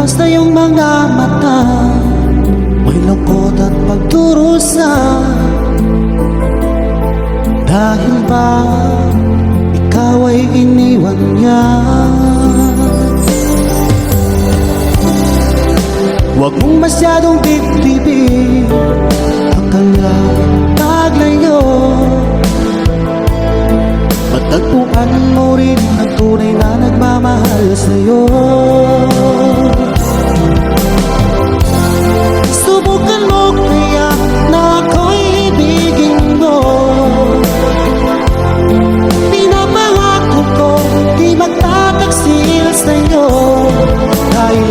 Basta yung mga mata May lungkot at pagdurusa. Dahil ba Ikaw ay iniwan niya? Huwag mong masyadong bitbibig Akala paglayo. Matagpuan mo rin ang tunay na nagmamahal sa'yo.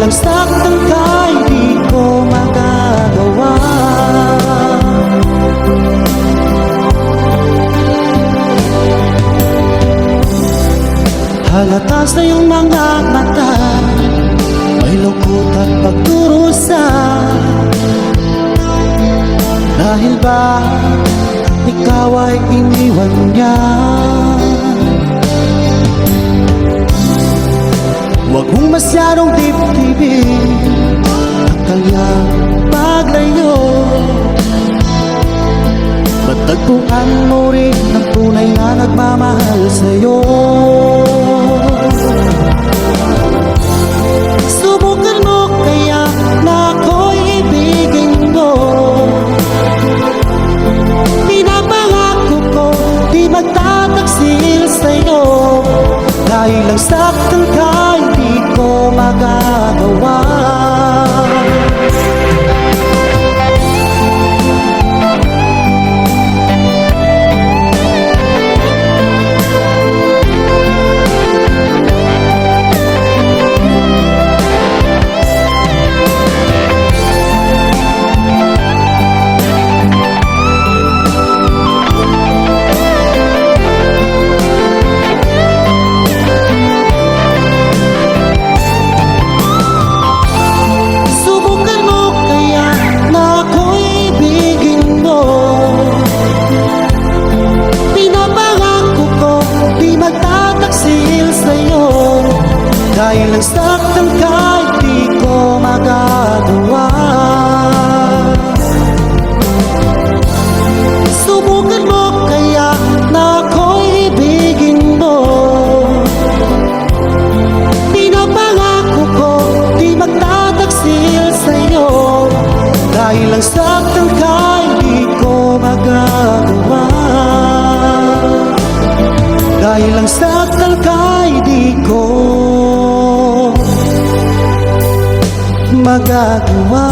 Dahil lang saktan ka'y di ko magagawa. Halata sa iyong mga mata. May lungkot at pagdurusa. Dahil ba ikaw ay iniwan niya Huwag mong masyadong dibdibin Ang kanyang paglayo. Matagpuan mo rin ang tunay na nagmamahal sa'yo. Subukan mo kaya na ako'y ibigin mo Pinapangako ko di magtataksil sa'yo. Dahil lang saktan ka hindi ko magagawa Dahil magagawa